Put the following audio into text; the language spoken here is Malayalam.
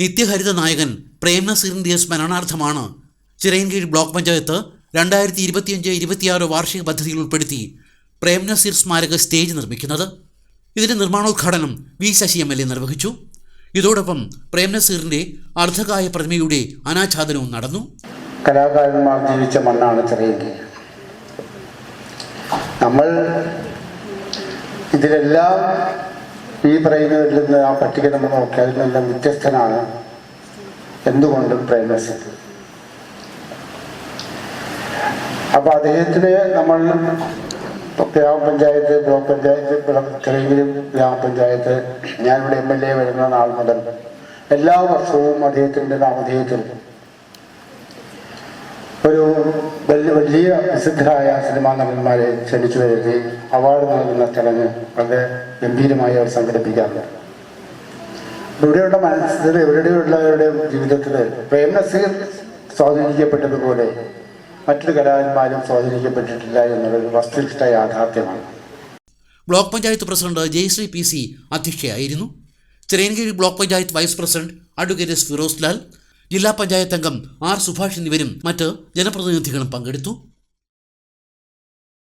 നിത്യഹരിത നായകൻ പ്രേം നസീറിന്റെ സ്മരണാർത്ഥമാണ് ചിറയൻകീഴ് ബ്ലോക്ക് പഞ്ചായത്ത് രണ്ടായിരത്തി ഇരുപത്തിയഞ്ച് ഇരുപത്തിയാറ് വാർഷിക പദ്ധതിയിൽ ഉൾപ്പെടുത്തി പ്രേംനസീർ സ്മാരക സ്റ്റേജ് നിർമ്മിക്കുന്നത്. ഇതിന്റെ നിർമ്മാണോദ്ഘാടനം V Sasi M L A നിർവഹിച്ചു. ഇതോടൊപ്പം പ്രേംനസീറിന്റെ അർദ്ധകായ പ്രതിമയുടെ അനാച്ഛാദനവും നടന്നു. കലാകാരന്മാർ ജീവിച്ച മണ്ണാണ് ചിറയൻകീഴ്. നമ്മൾ ഇതിലെല്ലാം ഈ പറയുന്നതിൽ നിന്ന് ആ പട്ടിക നമ്മൾ നോക്കിയാൽ അതിൽ നിന്നെല്ലാം വ്യത്യസ്തനാണ്. എന്തുകൊണ്ടും പ്രേംനസീർ അപ്പൊ അദ്ദേഹത്തിന് നമ്മൾ ഗ്രാമപഞ്ചായത്ത് ബ്ലോക്ക് പഞ്ചായത്ത് ചിറയെങ്കിലും ഗ്രാമപഞ്ചായത്ത് ഞാനിവിടെ എം എൽ എ വരുന്ന നാൾ മുതൽ എല്ലാ വർഷവും അദ്ദേഹത്തിന്റെ നാമധേയത്തിൽ ഒരു വലിയ വലിയ പ്രസിദ്ധരായ സിനിമാ നടന്മാരെ ക്ഷണിച്ചു വരുത്തി അവാർഡ് നൽകുന്ന ചടങ്ങ് വളരെ ഗംഭീരമായി അവർ സംഘടിപ്പിക്കാറുണ്ട്. ഇവിടെയുള്ള മനസ്സിൽ ഇവിടെയുള്ളവരുടെ ജീവിതത്തിൽ പ്രേം നസീർ സ്വാധീനിക്കപ്പെട്ടതുപോലെ മറ്റൊരു കലാകാരന്മാരും സ്വാധീനിക്കപ്പെട്ടിട്ടില്ല എന്നുള്ളൊരു വസ്തുനിഷ്ഠ യാഥാർത്ഥ്യമാണ്. Block panchayat president Jayasree P C അധ്യക്ഷയായിരുന്നു. Chirayinkeezhu block panchayat vice president advocate Firoz Lal ജില്ലാ പഞ്ചായത്ത് അംഗം ആർ സുഭാഷ് എന്നിവരും മറ്റ് ജനപ്രതിനിധികളും പങ്കെടുത്തു.